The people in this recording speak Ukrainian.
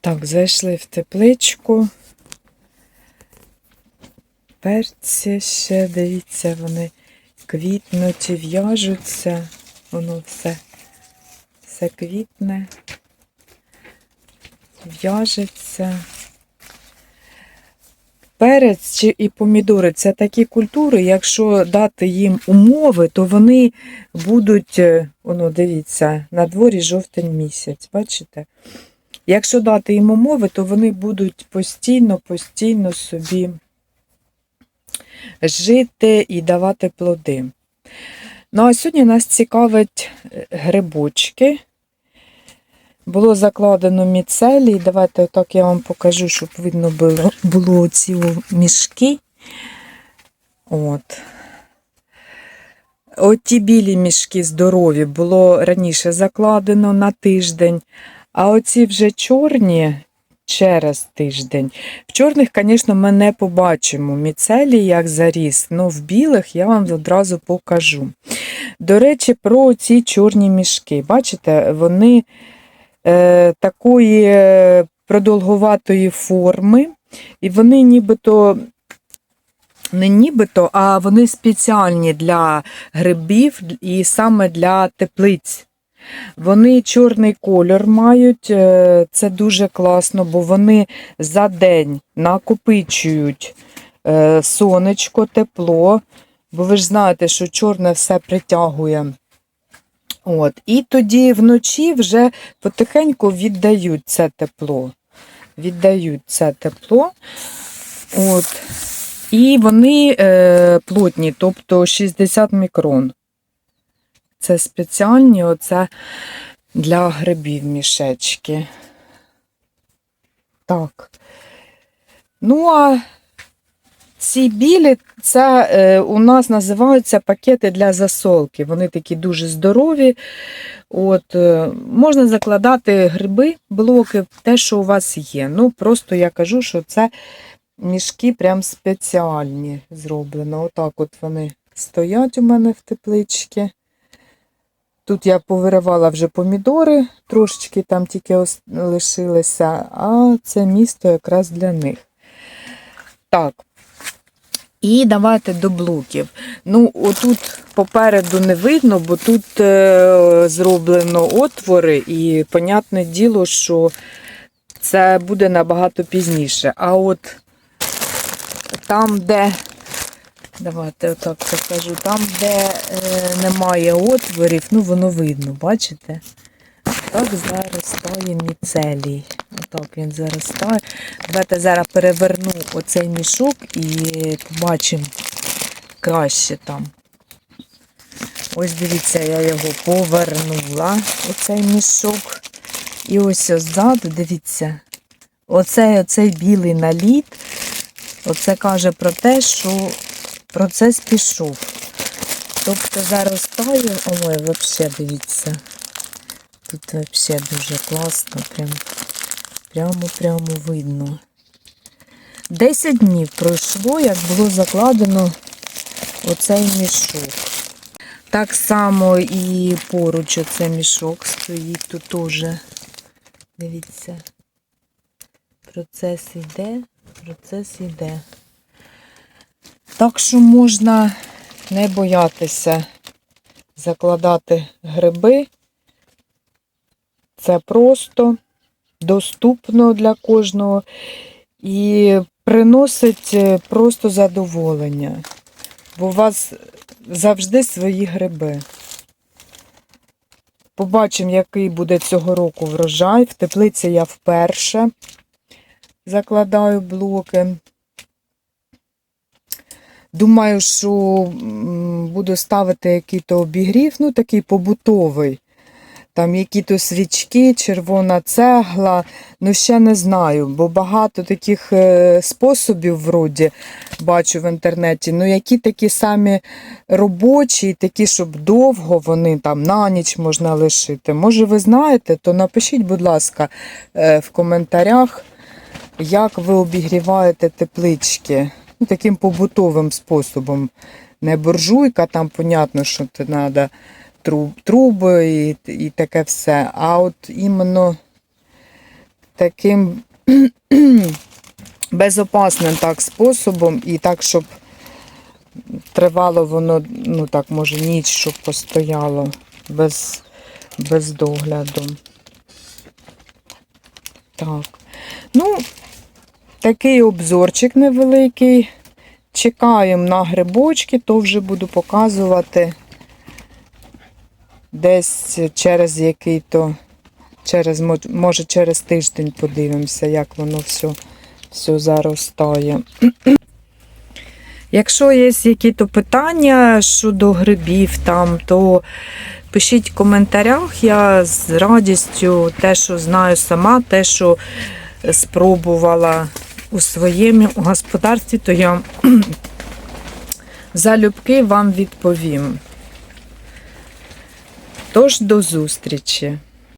Так, зайшли в тепличку. Перці ще, дивіться, вони квітнуть і в'яжуться. Воно все, все квітне, в'яжеться. Перець чи і помідори це такі культури, якщо дати їм умови, то вони будуть, е, воно дивіться, на дворі жовтень місяць, бачите? Якщо дати їм умови, то вони будуть постійно, постійно собі жити і давати плоди. Ну, а сьогодні нас цікавить е, грибочки. Було закладено міцелій. Давайте отак я вам покажу, щоб видно було, було ці мішки. От. Оті білі мішки здорові було раніше закладено на тиждень, а оці вже чорні через тиждень. В чорних, звісно, ми не побачимо міцелій, як заріс, але в білих я вам одразу покажу. До речі, про ці чорні мішки. Бачите, вони е, такої е, продовгуватої форми, і вони нібито. Не нібито, а вони спеціальні для грибів і саме для теплиць. Вони чорний кольор мають, е, це дуже класно, бо вони за день накопичують е, сонечко, тепло, бо ви ж знаєте, що чорне все притягує. От. І тоді вночі вже потихеньку віддають це тепло. Віддають це тепло. От. І вони е, плотні, тобто 60 мікрон. Це спеціальні оце для грибів мішечки. Так. Ну, а ці білі, це е, у нас називаються пакети для засолки. Вони такі дуже здорові. От, е, можна закладати гриби, блоки, те, що у вас є. Ну, просто я кажу, що це мішки прям спеціальні зроблено. Отак от вони стоять у мене в тепличці. Тут я повиривала вже помідори, трошечки там тільки лишилися, а це місто якраз для них. Так. І давайте до блоків. Ну, отут попереду не видно, бо тут е, зроблено отвори, і, понятне діло, що це буде набагато пізніше. А от там, де Давайте отак покажу. Там, де немає отворів, ну воно видно, бачите? Так заростає міцелій. Отак він заростає. Давайте зараз переверну оцей мішок і побачимо краще там. Ось дивіться, я його повернула, оцей мішок. І ось ззаду, дивіться, оцей, оцей білий наліт, оце каже про те, що процес пішов. Тобто заростає, ой, взагалі, дивіться. Тут взагалі дуже класно, прям, прямо прямо видно. 10 днів пройшло, як було закладено оцей мішок. Так само і поруч оцей мішок стоїть тут теж. Дивіться. Процес йде, процес йде. Так що можна не боятися закладати гриби. Це просто доступно для кожного і приносить е, просто задоволення. Бо у вас завжди свої гриби. Побачимо, який буде цього року врожай. В теплиці я вперше закладаю блоки. Думаю, що буду ставити який-то обігрів, ну такий побутовий. Там які-то свічки, червона цегла, ну ще не знаю, бо багато таких е, способів вроді бачу в інтернеті, ну які такі самі робочі, такі, щоб довго вони там на ніч можна лишити. Може, ви знаєте, то напишіть, будь ласка, е, в коментарях, як ви обігріваєте теплички таким побутовим способом. Не буржуйка, там, понятно, що треба труби і, і таке все. А от іменно таким безопасним так способом і так, щоб тривало воно, ну так, може, ніч, щоб постояло без, без догляду. Так. Ну, такий обзорчик невеликий. Чекаємо на грибочки, то вже буду показувати десь через який-то, через, може через тиждень подивимося, як воно все, все заростає. Якщо є якісь питання щодо грибів там, то пишіть в коментарях. Я з радістю те, що знаю сама, те, що спробувала у своєму господарстві, то я залюбки вам відповім. Тож до зустрічі!